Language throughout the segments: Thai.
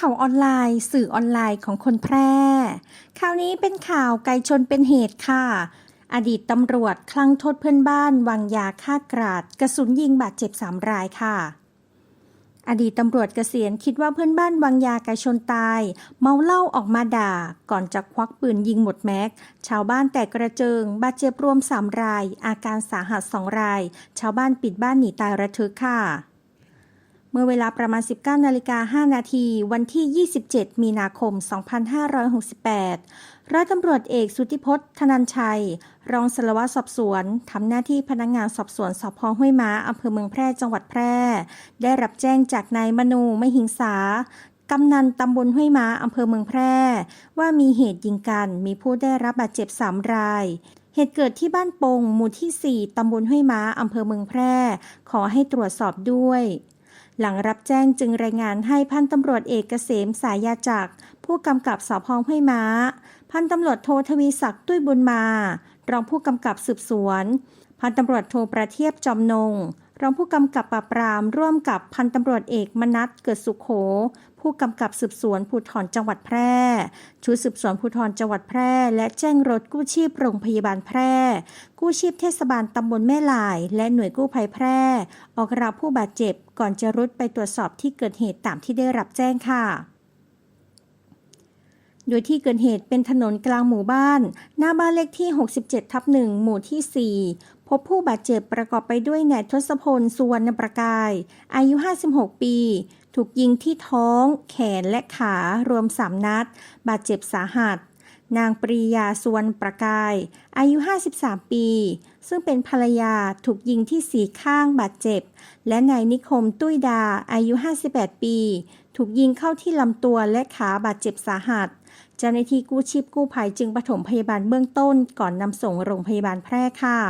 ข่าวออนไลน์ สื่อออนไลน์ของคนแพร่ ข่าวนี้เป็นข่าวไก่ชนเป็นเหตุค่ะ อดีตตำรวจคลั่งโทษเพื่อนบ้านวางยาฆ่ากราด กระสุนยิงบาดเจ็บสามรายค่ะ อดีตตำรวจเกษียณคิดว่าเพื่อนบ้านวางยาไก่ชนตาย เมาเหล้าออกมาด่า ก่อนจะควักปืนยิงหมดแม็ก ชาวบ้านแตกกระเจิง บาดเจ็บรวมสามราย อาการสาหัสสองราย ชาวบ้านปิดบ้านหนีตายระทึกค่ะ เมื่อเวลาประมาณ 19นาฬิกา5นาที วันที่ 27 มีนาคม 2568 ร้อยตำรวจเอกสุธิพจน์ ธนันชัย รองสารวัตรสอบสวน ทำหน้าที่พนักงานสอบสวนสพห้วยม้าอำเภอเมืองแพร่ จังหวัดแพร่ ได้รับแจ้งจากนายมนูไม่หิงสากำนันตำบลห้วยม้าอำเภอเมืองแพร่ ว่ามีเหตุยิงกัน มีผู้ได้รับบาดเจ็บ 3 รายเหตุเกิดที่บ้านปงหมู่ที่ 4 ตำบลห้วยม้า อำเภอเมืองแพร่ ขอให้ตรวจสอบด้วย หลังรับแจ้งจึงรายงานให้พันตำรวจเอกเกษมสายยาจักรผู้กำกับสพห้วยม้า พันตำรวจโททวีศักดิ์ตุ้ยบุญมา รองผู้กำกับสืบสวน พันตำรวจโทประเทียบจอมนงรองผู้กำกับปราบปรามร่วมกับพันตำรวจเอกมนัทเกิดสุขโข ผู้กำกับสืบสวนภูธรจังหวัดแพร่ ชุดสืบสวนภูธรจังหวัดแพร่ และแจ้งรถกู้ชีพโรงพยาบาลแพร่ กู้ชีพเทศบาลตำบลแม่ลาย และหน่วยกู้ภัยแพร่ ออกรับผู้บาดเจ็บก่อนจะรุดไปตรวจสอบที่เกิดเหตุตามที่ได้รับแจ้งค่ะโดยที่เกิดเหตุเป็นถนนกลางหมู่บ้าน หน้าบ้านเลขที่ 67 ทับ1หมู่ที่ 4 พบผู้บาดเจ็บประกอบไปด้วยนายทศพล สุวรรณประกาย อายุ 56 ปี ถูกยิงที่ท้อง แขนและขารวม3นัด บาดเจ็บสาหัส นางปรียาสวรรณประกาย อายุ 53 ปี ซึ่งเป็นภรรยาถูกยิงที่สีข้างบาดเจ็บ และนายนิคมตุ้ยดา อายุ 58 ปี ถูกยิงเข้าที่ลำตัวและขาบาดเจ็บสาหัสเจ้าหน้าที่กู้ชีพกู้ภัยจึงปฐมพยาบาลเบื้องต้นก่อนนำส่งโรงพยาบาลแพร่ค่ะ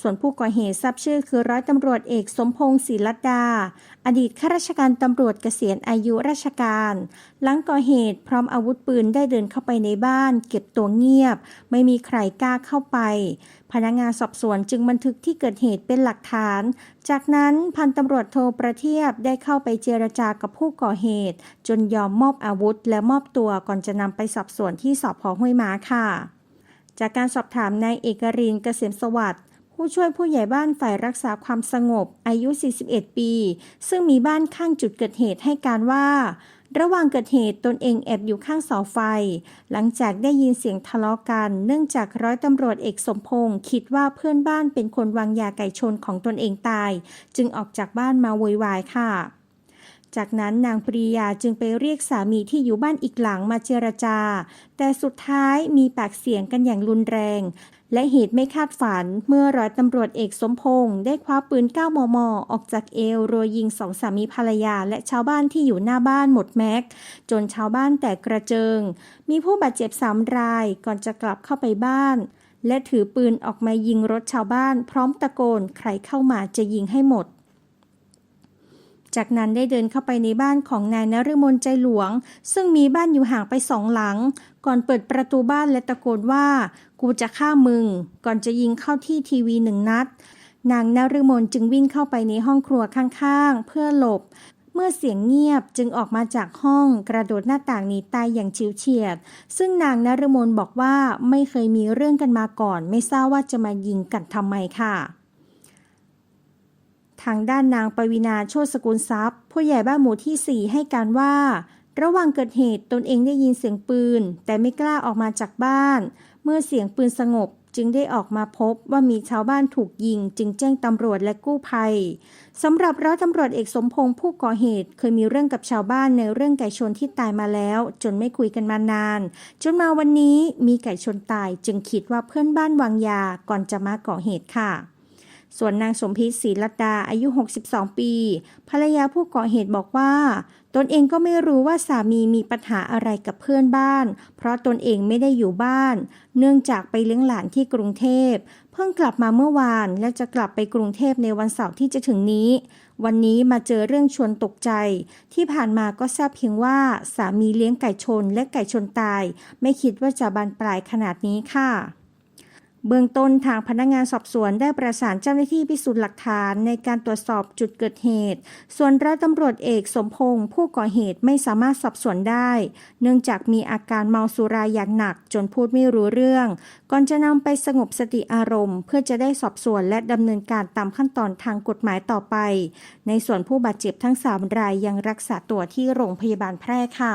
ส่วนผู้ก่อเหตุทราบชื่อคือร้อยตำรวจเอกสมพงศ์ศรีลัดดา อดีตข้าราชการตำรวจเกษียณอายุราชการ หลังก่อเหตุพร้อมอาวุธปืนได้เดินเข้าไปในบ้าน เก็บตัวเงียบ ไม่มีใครกล้าเข้าไป พนักงานสอบสวนจึงบันทึกที่เกิดเหตุเป็นหลักฐาน จากนั้นพันตำรวจโทประเทียบได้เข้าไปเจรจากับผู้ก่อเหตุ จนยอมมอบอาวุธ และมอบตัวก่อนจะนำไปสอบสวนที่สอบพอห้วยม้าค่ะ จากการสอบถามนายเอกรินเกษมสวัสดิ์ ผู้ช่วยผู้ใหญ่บ้านฝ่ายรักษาความสงบอายุ 41 ปี ซึ่งมีบ้านข้างจุดเกิดเหตุให้การว่า ระหว่างเกิดเหตุตนเองแอบอยู่ข้างเสาไฟ หลังจากได้ยินเสียงทะเลาะกัน เนื่องจากร้อยตำรวจเอกสมพงศ์คิดว่าเพื่อนบ้านเป็นคนวางยาไก่ชนของตนเองตาย จึงออกจากบ้านมาโวยวายค่ะ จากนั้นนางปรียาจึงไปเรียกสามีที่อยู่บ้านอีกหลังมาเจรจา แต่สุดท้ายมีปากเสียงกันอย่างรุนแรง และเหตุไม่คาดฝันเมื่อร้อยตำรวจเอกสมพงศ์ได้คว้าปืน 9 มม ออกจากเอวรัวยิงสองสามีภรรยาและชาวบ้านที่อยู่หน้าบ้านหมดแม็ก จนชาวบ้านแตกกระเจิง มีผู้บาดเจ็บสามรายก่อนจะกลับเข้าไปบ้าน และถือปืนออกมายิงรถชาวบ้าน พร้อมตะโกนใครเข้ามาจะยิงให้หมด จากนั้นได้เดินเข้าไปในบ้านของนายนฤมลใจหลวง ซึ่งมีบ้านอยู่ห่างไปสองหลัง ก่อนเปิดประตูบ้านและตะโกนว่า กูจะฆ่ามึง ก่อนจะยิงเข้าที่ทีวีหนึ่งนัด นางนฤมลจึงวิ่งเข้าไปในห้องครัวข้างๆ เพื่อหลบ เมื่อเสียงเงียบจึงออกมาจากห้องกระโดดหน้าต่างหนีตายอย่างชิวเฉียด ซึ่งนางนฤมลบอกว่าไม่เคยมีเรื่องกันมาก่อน ไม่ทราบว่าจะมายิงกันทำไมค่ะ ทางด้านนางปวีนาโชติสกุลทรัพย์ ผู้ใหญ่บ้านหมู่ที่ 4 ให้การว่า ระหว่างเกิดเหตุตนเองได้ยินเสียงปืน แต่ไม่กล้าออกมาจากบ้าน เมื่อเสียงปืนสงบจึงได้ออกมาพบว่ามีชาวบ้านถูกยิง จึงแจ้งตำรวจและกู้ภัยสำหรับร้อยตำรวจเอกสมพงษ์ผู้ก่อเหตุ เคยมีเรื่องกับชาวบ้านในเรื่องไก่ชนที่ตายมาแล้ว จนไม่คุยกันมานาน จนมาวันนี้มีไก่ชนตายจึงคิดว่าเพื่อนบ้านวางยาก่อนจะมาก่อเหตุค่ะ ส่วนนางสมพิษศรีลดาอายุ 62 ปี ภรรยาผู้ก่อเหตุบอกว่า ตนเองก็ไม่รู้ว่าสามีมีปัญหาอะไรกับเพื่อนบ้าน เพราะตนเองไม่ได้อยู่บ้าน เนื่องจากไปเลี้ยงหลานที่กรุงเทพ เพิ่งกลับมาเมื่อวานและจะกลับไปกรุงเทพในวันเสาร์ที่จะถึงนี้ วันนี้มาเจอเรื่องชวนตกใจ ที่ผ่านมาก็ทราบเพียงว่าสามีเลี้ยงไก่ชนและไก่ชนตาย ไม่คิดว่าจะบานปลายขนาดนี้ค่ะ เบื้องต้นทางพนักงานสอบสวนได้ประสานเจ้าหน้าที่พิสูจน์หลักฐานในการตรวจสอบจุดเกิดเหตุ ส่วนร้อยตำรวจเอกสมพงษ์ผู้ก่อเหตุไม่สามารถสอบสวนได้ เนื่องจากมีอาการเมาสุราอย่างหนักจนพูดไม่รู้เรื่อง ก่อนจะนำไปสงบสติอารมณ์ เพื่อจะได้สอบสวนและดำเนินการตามขั้นตอนทางกฎหมายต่อไป ในส่วนผู้บาดเจ็บทั้ง 3 รายยังรักษาตัวที่โรงพยาบาลแพร่ค่ะ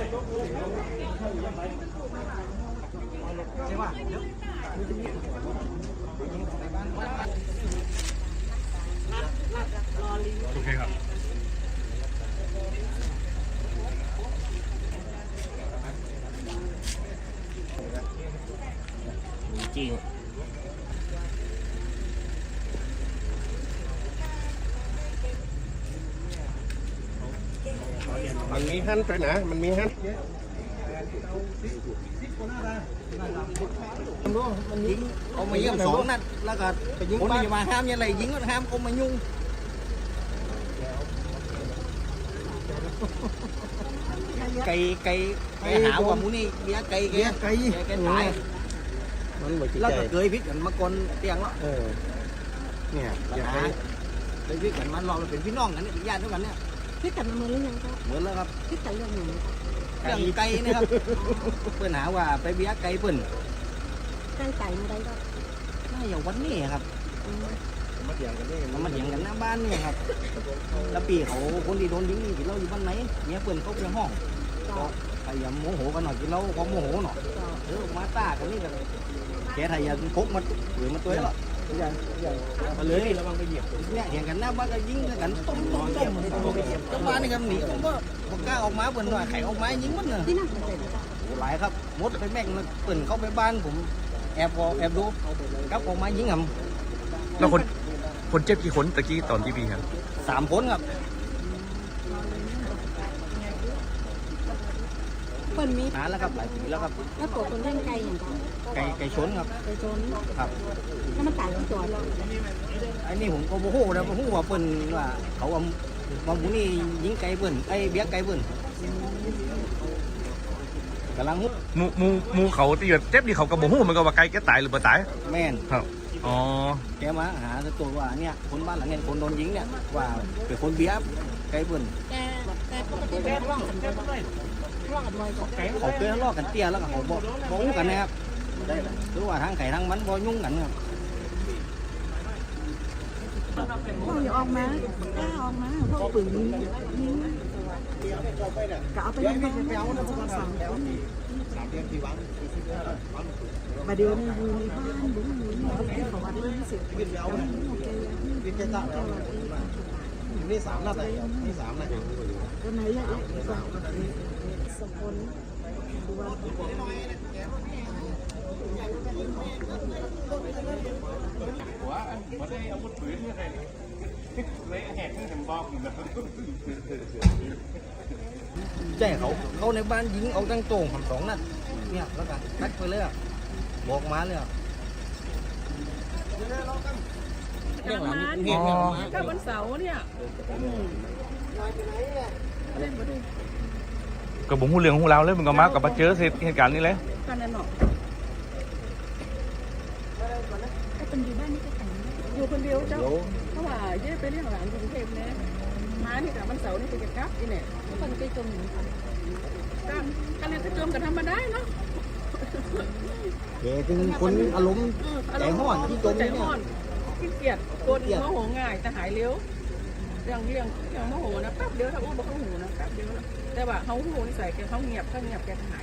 โอเคครับจริง มันมีหันไปนะ มันมีหันมันยิงเอามายิงสองนัดแล้วก็ไปยิงคนที่มาห้ามยังไงยิงก็ห้ามเขามายุ่งไก่ไก่ไก่หาว่ามูนี่เบี้ยไก่แกไก่แกตายมันบ่จิตแล้วใจก็เคยพิษกันมาก่อนเตียงแล้วเออเนี่ยอปัญยากหาให้เคยพิษกันมันเราเป็นพี่น้องกันเนี่ยเป็นญาติด้วยกันเนี่ย พิษกันมาเมื่อหรือยังครับเหมือนแล้วครับพิษกันเรื่องหนึ่งเรื่องไก่นะครับเพื่อนหาว่าไปเบี้ยไก่เพื่อนใกล้ไก่มาได้ก็น่าอย่างวันนี้ครับมาเถียงกันนี่มันมาเถียงกันหน้าบ้านเนี่ยครับแล้วปีเขาคนที่โดนยิงนี่กินเหล้าอยู่บ้านไหนเนี่ยเปิ่นเขาไปห้องก็ก็พยายามโมโหกันหน่อยกินเหล้าความโมโหหน่อยก็เออมาต้ากันนี่กันแกไทยยันพกมาหรือมาตัวแล้ว อย่างอย่างมาเลยระวังไปเหยียบเนี่ยเถียงกันหน้าบ้านก็ยิงกันต้มต้มต้มเจ้าบ้านนี่ครับหนีผมก็บอกกล้าออกมาเปิ่นว่าไข่ออกมายิงมันเนอะที่นั่นเนเด็กหลายครับมดไปแม่งมาเปิ่นเข้าไปบ้านผมแอบพอแอบดูครับออกมายิงอะแล้วคนคนเจ็บกี่คนตะกี้ตอนที่พี่ครับสามคนครับ เปิ้นมีนานแล้วครับหลายปีแล้วครับแล้วตัวคนเล่นไก่อย่างกันไก่ไก่ชนครับไก่โจนครับแล้วมันตายลงตัวเราไอ้นี่ผมก็บ่ฮู้นะบ่ฮู้ว่าเพิ่นว่าเขาเอาว่าหมูนี่ยิงไก่เพิ่นไอ้เบี้ยไก่เพิ่นกำลังมุดหมูหมูหมูเขาที่แบบเจ็บนี่เขาก็บ่ฮู้เหมันก็ว่าไกลแกตายหรือบ่ตายแม่นครับอ๋อแกมาหาตัวว่าเนี่ยคนบ้านหลังเนี่ยคนโดนยิงเนี่ยว่าเป็นคนเบี้ยไก่เพิ่นแกแกปกติเป็นร่องกันด้วยร่องกันบ่อยก็ เขาเคยทะเลาะกันเตี้ยแล้วก็เขาบ่บ่ฮู้กันนะครับคือว่าทางไก่ทางมันบ่ยุ่งกันครับพวกอย่าออกมาก้าออกมาพวกปืนยิงก็เอาไปยังบ้านไปเอาแล้วพวกสามคนมาเดี๋ยวนี้อยู่ในบ้านบุ้งอยู่ที่เขาวัดเรื่องเสิขึ้นไปเอานะขึ้นไปตั้งแล้วนี่สามนัดเลย นี่สามนัดก็ไหนละเอ๊ะสองคนดูว่าใช่เขาเขาในบ้านยิงเอาตั้งโต่งทำสองนัดเนี่ยแล้วก็นัดไปเลยอะบอกมาเลยอะเรื่องหลังนี่เงี้ยเงี้ยมาถ้าวันเสาร์เนี่ย ก็บ่ฮู้เรื่องฮู้ราวเลยมันก็มากับมาเจอเหตุการณ์นี้แหละกันนั่นเนาะเป็นอยู่บ้านนี่ก็แต่งอยู่คนเดียวเจ้าเพราะว่าเย่ไปเลี้ยงหลานกรุงเทพเนี่ยมานี่กับวันเสาร์นี่ไปจะกลับอีเนี่ยคนไปจมอยู่ค่ะกันกันเนี่ยก็จมกันธรรมดาเนาะแกเป็นคนอารมณ์เออใจห้อนที่จมใจเนี่ยห้อนเกลียดคนโมโหง่ายแต่หายเร็ว เรื่องเรื่องเรื่องโมโหนะแป๊บเดียวเขาอู้บอกเขาหูนะแป๊บเดียวนะแต่ว่าเขาหูนิสัยแกเขาเงียบเขาเงียบแกหาย